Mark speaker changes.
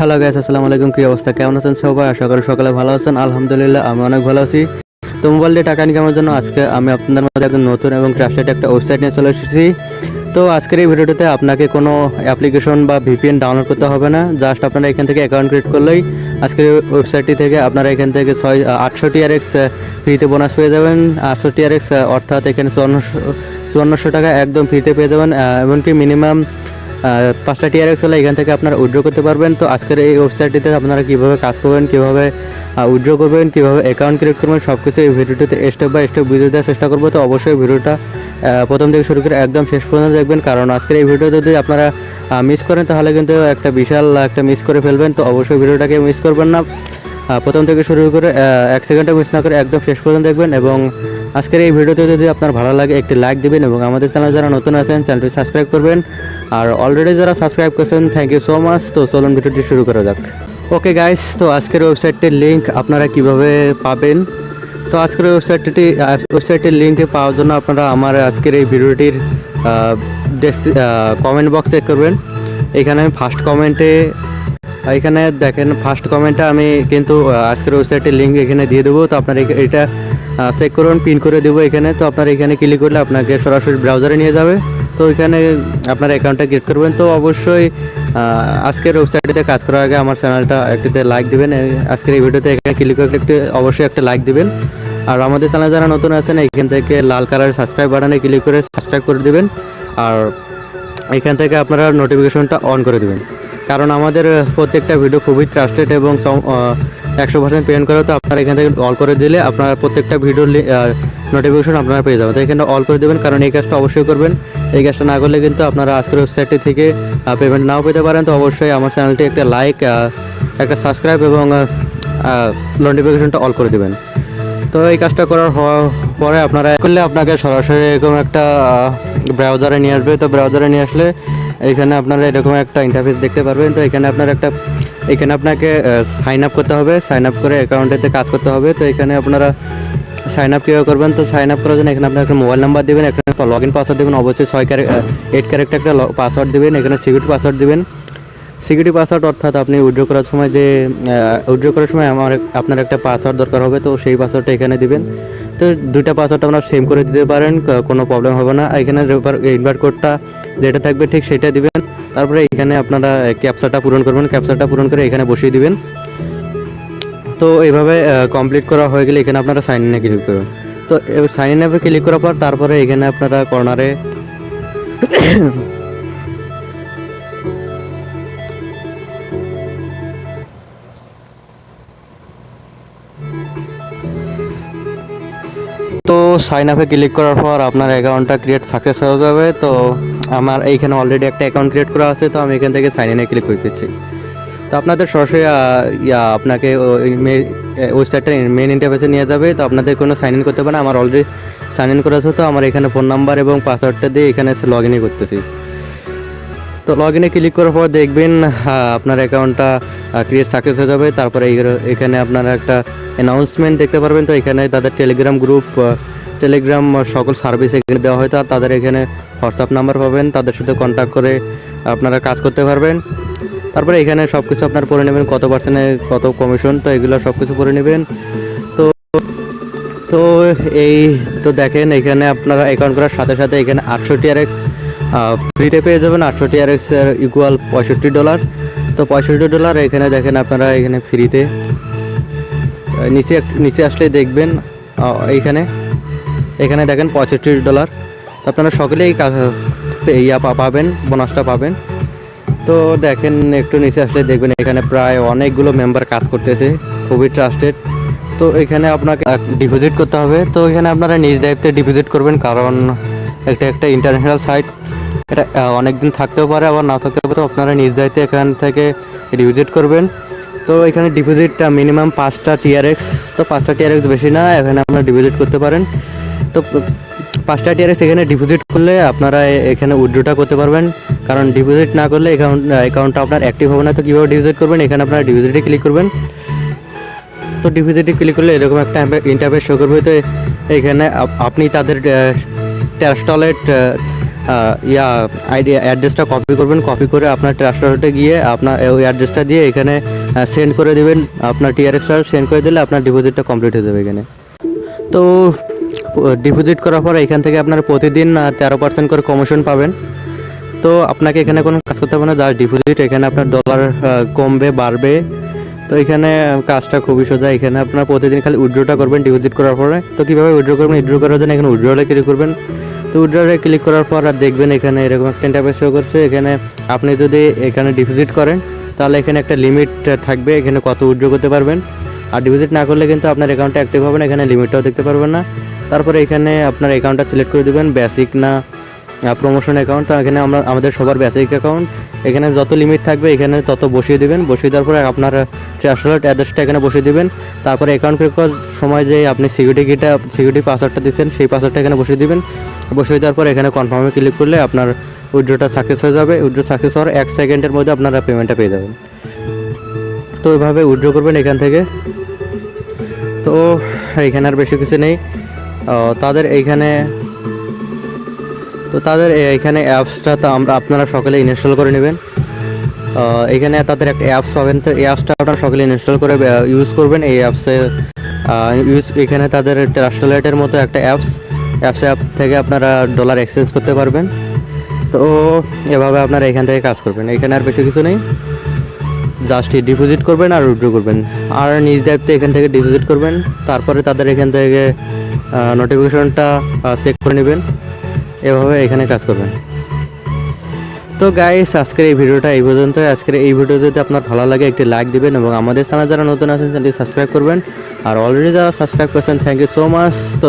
Speaker 1: Hello guys আসসালামু আলাইকুম, কি অবস্থা? কেমন আছেন সবাই? আশা করি সকালে ভালো আছেন। আলহামদুলিল্লাহ, আমি অনেক ভালো আছি। তো মোবাইল দিয়ে টাকা ইনকামের জন্য আজকে আমি আপনাদের মধ্যে একদম নতুন এবং ট্রাস্টেড একটা ওয়েবসাইট নিয়ে চলে এসেছি। তো আজকের এই ভিডিওটিতে আপনাকে কোনো অ্যাপ্লিকেশন বা ভিপিএন ডাউনলোড করতে হবে না। জাস্ট আপনারা এখান থেকে অ্যাকাউন্ট ক্রিয়েট করলেই আজকের ওয়েবসাইটটি থেকে আপনারা এখান থেকে ছয় আটশো টিআরএক্স ফ্রিতে বোনাস পেয়ে যাবেন। আটশো টিআরএক্স অর্থাৎ এখানে চুয়ান্নশো চুয়ান্নশো টাকা একদম ফ্রিতে পেয়ে যাবেন এমনকি মিনিমাম পাঁচটা টিআরএক্স হলে এখান থেকে আপনারা উইড্রো করতে পারবেন। তো আজকের এই ওয়েবসাইটটিতে আপনারা কীভাবে কাজ করবেন, কীভাবে উইড্রো করবেন, কীভাবে অ্যাকাউন্ট ক্রিয়েট করবেন সব কিছু এই ভিডিওটিতে স্টেপ বাই স্টেপ বুঝিয়ে দেওয়ার চেষ্টা করব। তো অবশ্যই ভিডিওটা প্রথম থেকে শুরু করে একদম শেষ পর্যন্ত দেখবেন। কারণ আজকের এই ভিডিও যদি আপনারা মিস করেন, তাহলে কিন্তু একটা বিশাল, একটা মিস করে ফেলবেন। তো অবশ্যই ভিডিওটাকে মিস করবেন না। প্রথম থেকে শুরু করে এক সেকেন্ডও মিস না করে একদম শেষ পর্যন্ত দেখবেন এবং আজকের এই ভিডিওতে যদি আপনার ভালো লাগে, একটি লাইক দিবেন এবং আমাদের চ্যানেল যারা নতুন আছেন, চ্যানেলটি সাবস্ক্রাইব করবেন। আর অলরেডি যারা সাবস্ক্রাইব করেছেন থ্যাংক ইউ সো মাচ তো চলুন ভিডিওটি শুরু করা যাক। ওকে গাইস তো আজকের ওয়েবসাইটটির লিঙ্ক আপনারা কীভাবে পাবেন? তো আজকের ওয়েবসাইটটি ওয়েবসাইটের লিঙ্কটি পাওয়ার জন্য আপনারা আমার আজকের এই ভিডিওটির কমেন্ট বক্স চেক করবেন। এখানে আমি ফার্স্ট কমেন্টে এখানে দেখেন ফার্স্ট কমেন্টটা আমি কিন্তু আজকের ওয়েবসাইটের লিঙ্ক এখানে দিয়ে দেবো। তো আপনার এটা চেক করুন পিন করে দেবো এখানে। তো আপনার এখানে ক্লিক করলে আপনাকে সরাসরি ব্রাউজারে নিয়ে যাবে। তো এখানে আপনার অ্যাকাউন্টটা ক্রিয়েট করবেন। তো অবশ্যই আজকের ওয়েবসাইটটিতে কাজ করার আগে আমার চ্যানেলটা একটিতে লাইক দিবেন। আজকের এই ভিডিওতে এখানে ক্লিক করে একটি, অবশ্যই একটা লাইক দিবেন। আর আমাদের চ্যানেল যারা নতুন আছেন, এখান থেকে লাল কালার সাবস্ক্রাইব বাটনে ক্লিক করে সাবস্ক্রাইব করে দিবেন। আর এখান থেকে আপনারা নোটিফিকেশনটা অন করে দেবেন। কারণ আমাদের প্রত্যেকটা ভিডিও খুবই ট্রাস্টেড এবং একশো পার্সেন্ট পেমেন্ট করে তো আপনারা এখান থেকে অল করে দিলে আপনার প্রত্যেকটা ভিডিওর নোটিফিকেশন আপনারা পেয়ে যাবেন। তো এখানে অল করে দেবেন, কারণ এই কাজটা অবশ্যই করবেন। এই কাজটা না করলে কিন্তু আপনারা আজকের ওয়েবসাইটটি থেকে পেমেন্ট নাও পেতে পারেন। তো অবশ্যই আমার চ্যানেলটি একটা লাইক একটা সাবস্ক্রাইব এবং নোটিফিকেশনটা অল করে দেবেন। তো এই কাজটা করার পরে আপনারা করলে আপনাকে সরাসরি এরকম একটা ব্রাউজারে নিয়ে আসবে। তো ব্রাউজারে নিয়ে আসলে এখানে আপনারা এরকম একটা ইন্টারফেস দেখতে পারবেন। তো এখানে আপনার একটা এখানে আপনাকে সাইন আপ করতে হবে। সাইন আপ করে অ্যাকাউন্টেতে কাজ করতে হবে। তো এখানে আপনারা সাইন আপ কীভাবে করবেন? তো সাইন আপ করার জন্য এখানে আপনার একটা মোবাইল নাম্বার দেবেন। একটা লগ ইন পাসওয়ার্ড দেবেন। অবশ্যই ছয় ক্যারে এইট ক্যারেক্টার একটা পাসওয়ার্ড দেবেন। এখানে সিকিউরিটি পাসওয়ার্ড দেবেন। সিকিউরিটি পাসওয়ার্ড অর্থাৎ আপনি উইড্রো করার সময় যে উইড্রো করার সময় আমার আপনার একটা পাসওয়ার্ড দরকার হবে। তো সেই পাসওয়ার্ডটা এখানে দিবেন। তো দুইটা পাসওয়ার্ড আপনারা সেম করে দিতে পারেন। কোনো প্রবলেম হবে না। এখানে ইনভার্ট কোডটা যেটা থাকবে ঠিক সেটা দিবেন। তারপরে এখানে আপনারা ক্যাপসাটা পূরণ করবেন। ক্যাপসাটা পূরণ করে এখানে বসিয়ে দিবেন। তো এইভাবে কমপ্লিট করা হয়ে গেলে এখানে আপনারা সাইন ইনে ক্লিক করবেন। তো সাইন ইন অ্যাপে ক্লিক করার পর তারপরে এখানে আপনারা কর্নারে তো সাইন আপে ক্লিক করার পর আপনার অ্যাকাউন্টটা ক্রিয়েট সাকসেস হয়ে যাবে। তো আমার এইখানে অলরেডি একটা অ্যাকাউন্ট ক্রিয়েট করা আছে, তো আমি এখান থেকে সাইন ইনে ক্লিক করতেছি তো আপনাদের সরাসরি ইয়া, আপনাকে ওয়েবসাইটটা মেন ইন্টারফেসে নিয়ে যাবে। তো আপনাদের কোনো সাইন ইন করতে পারে আমার অলরেডি সাইন ইন করা আছে, তো আমার এখানে ফোন নাম্বার এবং পাসওয়ার্ডটা দিয়ে এখানে লগ ইনই করতেছি। তো লগ ইনে ক্লিক করার পর দেখবেন আপনার অ্যাকাউন্টটা ক্রিয়েট সাকসেস হয়ে যাবে। তারপরে এখানে আপনারা একটা অ্যানাউন্সমেন্ট দেখতে পারবেন। তো এখানে তাদের টেলিগ্রাম গ্রুপ টেলিগ্রাম সকল সার্ভিস এখানে দেওয়া হয়। তো তাদের এখানে হোয়াটসঅ্যাপ নাম্বার পাবেন। তাদের সাথে কন্ট্যাক্ট করে আপনারা কাজ করতে পারবেন। তারপরে এখানে সব কিছু আপনার পড়ে নেবেন। কত পার্সেন্টে কত কমিশন তো এগুলো সব কিছু পড়ে নেবেন। তো তো এই, তো দেখেন এখানে আপনারা অ্যাকাউন্ট করার সাথে সাথে এখানে আটশো টিআরএক্স ফ্রিতে পেয়ে যাবেন আটশো টিআরএক্স এর ইকুয়াল পঁয়ষট্টি ডলার তো পঁয়ষট্টি ডলার এখানে দেখেন আপনারা এখানে ফ্রিতে নিচে নিচে আসলে দেখবেন এইখানে। এখানে দেখেন পঁয়ষট্টি ডলার আপনারা সকলেই ইয়া পাবেন বোনাসটা পাবেন। তো দেখেন একটু নিচে আসলে দেখবেন এখানে প্রায় অনেকগুলো মেম্বার কাজ করতেছে, খুবই ট্রাস্টেড তো এখানে আপনাকে ডিপোজিট করতে হবে। তো এখানে আপনারা নিজ দায়িত্বে ডিপোজিট করবেন, কারণ একটা একটা ইন্টারন্যাশনাল সাইট এটা অনেক দিন থাকতেও পারে আবার না থাকতে পারে আপনারা নিজ দায়িত্বে এখান থেকে ডিপোজিট করবেন। তো এখানে ডিপোজিটটা মিনিমাম পাঁচটা টিআরএক্স তো পাঁচটা টিআরএক্স বেশি না এখানে আপনারা ডিপোজিট করতে পারেন। তো পাঁচটা টিআরএক্স এখানে ডিপোজিট করলে আপনারা এখানে উইথড্রটা করতে পারবেন। কারণ ডিপোজিট না করলে অ্যাকাউন্ট অ্যাকাউন্টটা আপনার অ্যাক্টিভ হবে না তো কীভাবে ডিপোজিট করবেন? এখানে আপনারা ডিপোজিটে ক্লিক করবেন। তো ডিপোজিটে ক্লিক করলে এরকম একটা ইন্টারফেস শো করবে তো এখানে আপ- আপনি তাদের ট্যাক্স আহ, ইয়া আইডি অ্যাড্রেসটা কপি করবেন কপি করে আপনার ট্রান্সফারতে গিয়ে আপনার ওই অ্যাড্রেসটা দিয়ে এখানে সেন্ড করে দেবেন। আপনার টিআরএক্সটা সেন্ড করে দিলে আপনার ডিপোজিটটা কমপ্লিট হয়ে যাবে এখানে। তো ডিপোজিট করার পর এখান থেকে আপনার প্রতিদিন তেরো পার্সেন্ট করে কমিশন পাবেন। তো, আপনাকে এখানে কোনো কাজ করতে হবে না যার ডিপোজিট এখানে আপনার ডলার কমবে, বাড়বে। তো, এখানে কাজটা খুবই সোজা। এখানে আপনার প্রতিদিন খালি উইড্রোটা করবেন ডিপোজিট করার পরে। তো, কীভাবে উইড্রো করবেন? উইড্রো করার জন্য এখানে উইড্রোলে ক্লিক করবেন। তো উইড্রোলে ক্লিক করার পর আর দেখবেন এখানে এরকম একটা ইন্টারফেস শো করছে। এখানে আপনি যদি এখানে ডিপোজিট করেন, তাহলে এখানে একটা লিমিট থাকবে। এখানে কত উইড্রো করতে পারবেন। আর ডিপোজিট না করলে কিন্তু আপনার অ্যাকাউন্টটা অ্যাক্টিভ হবে না, এখানে লিমিটটাও দেখতে পারবেন না। তারপরে এখানে আপনার অ্যাকাউন্টটা সিলেক্ট করে দেবেন বেসিক না প্রমোশন অ্যাকাউন্ট তো এখানে আমরা, আমাদের সবার বেসিক অ্যাকাউন্ট এখানে যত লিমিট থাকবে, এখানে তত বসিয়ে দেবেন। বসিয়ে দেওয়ার পরে আপনার ট্রান্সফার অ্যাড্রেসটা এখানে বসিয়ে দেবেন। তারপরে অ্যাকাউন্ট ক্রিয়েট করার সময় যে আপনি সিকিউরিটি কিটা সিকিউরিটি পাসওয়ার্ডটা দিচ্ছেন, সেই পাসওয়ার্ডটা এখানে বসিয়ে দিবেন। বসিয়ে দেওয়ার পর এখানে কনফার্মে ক্লিক করলে আপনার উইড্রোটা সাকসেস হয়ে যাবে। উইড্রো সাকসেস হওয়ার এক সেকেন্ডের মধ্যে আপনারা পেমেন্টটা পেয়ে যাবেন। তো ওইভাবে উইড্রো করবেন এখান থেকে। তো এখানে আর বেশি কিছু নেই। তাদের এইখানে, তো তাদের এখানে অ্যাপসটা তো আমরা আপনারা সকলে ইনস্টল করে নেবেন। এখানে তাদের একটা অ্যাপস পাবেন। তো এই অ্যাপসটা আপনারা সকলে ইনস্টল করে ইউজ করবেন। এই অ্যাপসে ইউজ এখানে তাদের ট্রাস্টলেটের মতো একটা অ্যাপস অ্যাপসে অ্যাপ থেকে আপনারা ডলার এক্সচেঞ্জ করতে পারবেন। তো এভাবে আপনারা এখান থেকে কাজ করবেন। এখানে আর বেশি কিছু নেই। জাস্ট ডিপোজিট করবেন আর উইথড্র করবেন। আর নিজ দায়িত্বে এখান থেকে ডিপোজিট করবেন। তারপরে তাদের এখান থেকে নোটিফিকেশনটা চেক করে নেবেন। এভাবে এখানে কাজ করবেন। তো গাইস আজকের এই ভিডিওটা এই পর্যন্ত আজকের এই ভিডিও যদি আপনার ভালো লাগে, একটি লাইক দিবেন এবং আমাদের চ্যানেল যারা নতুন আছেন, চ্যানেলটি সাবস্ক্রাইব করবেন। আর অলরেডি যারা সাবস্ক্রাইব করেছেন থ্যাংক ইউ সো মাচ তো